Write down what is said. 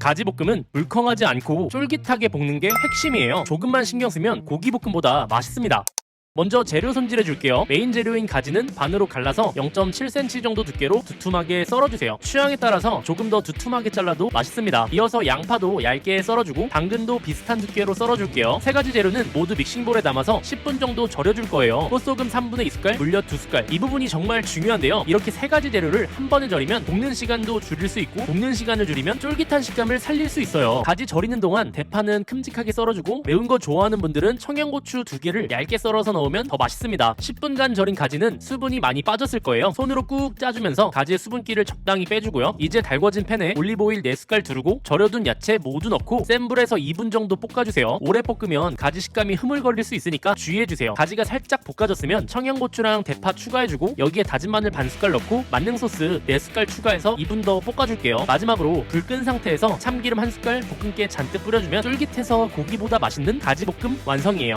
가지볶음은 물컹하지 않고 쫄깃하게 볶는 게 핵심이에요. 조금만 신경 쓰면 고기볶음보다 맛있습니다. 먼저 재료 손질해 줄게요. 메인 재료인 가지는 반으로 갈라서 0.7cm 정도 두께로 두툼하게 썰어주세요. 취향에 따라서 조금 더 두툼하게 잘라도 맛있습니다. 이어서 양파도 얇게 썰어주고 당근도 비슷한 두께로 썰어줄게요. 세 가지 재료는 모두 믹싱볼에 담아서 10분 정도 절여줄 거예요. 꽃소금 3분의 2숟갈, 물엿 2숟갈. 이 부분이 정말 중요한데요. 이렇게 세 가지 재료를 한 번에 절이면 볶는 시간도 줄일 수 있고 볶는 시간을 줄이면 쫄깃한 식감을 살릴 수 있어요. 가지 절이는 동안 대파는 큼직하게 썰어주고 매운 거 좋아하는 분들은 청양고추 두 개를 얇게 썰어서 넣 으면 더 맛있습니다. 10분간 절인 가지는 수분이 많이 빠졌을 거예요. 손으로 꾹 짜주면서 가지의 수분기를 적당히 빼주고요. 이제 달궈진 팬에 올리브오일 4숟갈 두르고 절여둔 야채 모두 넣고 센 불에서 2분 정도 볶아주세요. 오래 볶으면 가지 식감이 흐물거릴 수 있으니까 주의해주세요. 가지가 살짝 볶아졌으면 청양고추랑 대파 추가해주고 여기에 다진 마늘 반 숟갈 넣고 만능 소스 4숟갈 추가해서 2분 더 볶아줄게요. 마지막으로 불 끈 상태에서 참기름 한 숟갈 볶음깨 잔뜩 뿌려주면 쫄깃해서 고기보다 맛있는 가지볶음 완성이에요.